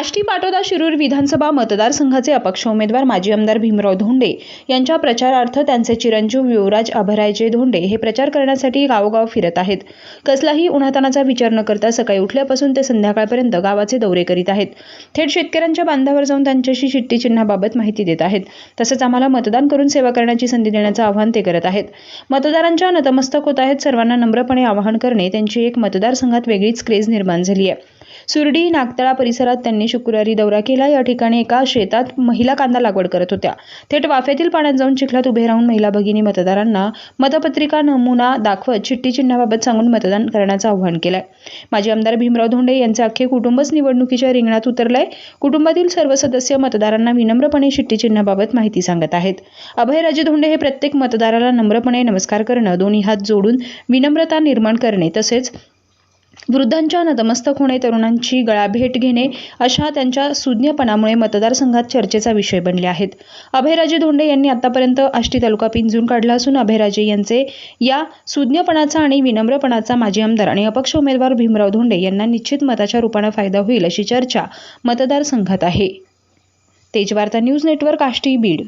आष्टी पाटोदा शिरूर विधानसभा मतदारसंघाचे अपक्ष उमेदवार माजी आमदार भीमराव धोंडे यांच्या प्रचारार्थ त्यांचे चिरंजीव युवराज अभयराजे धोंडे हे प्रचार करण्यासाठी गावोगाव फिरत आहेत. कसलाही उन्हातानाचा विचार न करता सकाळी उठल्यापासून ते संध्याकाळपर्यंत गावाचे दौरे करीत आहेत. थेट शेतकऱ्यांच्या बांधावर जाऊन त्यांच्याशी चिठ्ठी चिन्हाबाबत माहिती देत आहेत. तसंच आम्हाला मतदान करून सेवा करण्याची संधी देण्याचं आवाहन ते करत आहेत. मतदारांच्या नतमस्तक होत आहेत सर्वांना नम्रपणे आवाहन करणे त्यांची एक मतदारसंघात वेगळीच क्रेज निर्माण झाली आहे. सुरडी नागतळा परिसरात त्यांनी शुक्रवारी दौरा केला. या ठिकाणी एका शेतात महिला कांदा लागवड करत होत्या. थेट वाफेतील पाण्यात जाऊन चिखलात उभे राहून महिला भगिनी मतदारांना मतपत्रिका नमुना दाखवत चिठ्ठी चिन्हाबाबत सांगून मतदान करण्याचं आवाहन केलंय. माजी आमदार भीमराव धोंडे यांचे अख्खे कुटुंबच निवडणुकीच्या रिंगणात उतरलंय. कुटुंबातील सर्व सदस्य मतदारांना विनम्रपणे चिठ्ठी चिन्हाबाबत माहिती सांगत आहेत. अभयराजे धोंडे हे प्रत्येक मतदाराला नम्रपणे नमस्कार करणं दोन्ही हात जोडून विनम्रता निर्माण करणे तसेच वृद्धांच्या नतमस्तक होणे तरुणांची गळाभेट घेणे अशा त्यांच्या सुज्ञपणामुळे मतदारसंघात चर्चेचा विषय बनले आहेत. अभयराजे धोंडे यांनी आतापर्यंत आष्टी तालुका पिंजून काढला असून अभयराजे यांचे या सुज्ञपणाचा आणि विनम्रपणाचा माजी आमदार आणि अपक्ष उमेदवार भीमराव धोंडे यांना निश्चित मताच्या रूपानं फायदा होईल अशी चर्चा मतदारसंघात आहे. Tejvarta news network Ashti Beed.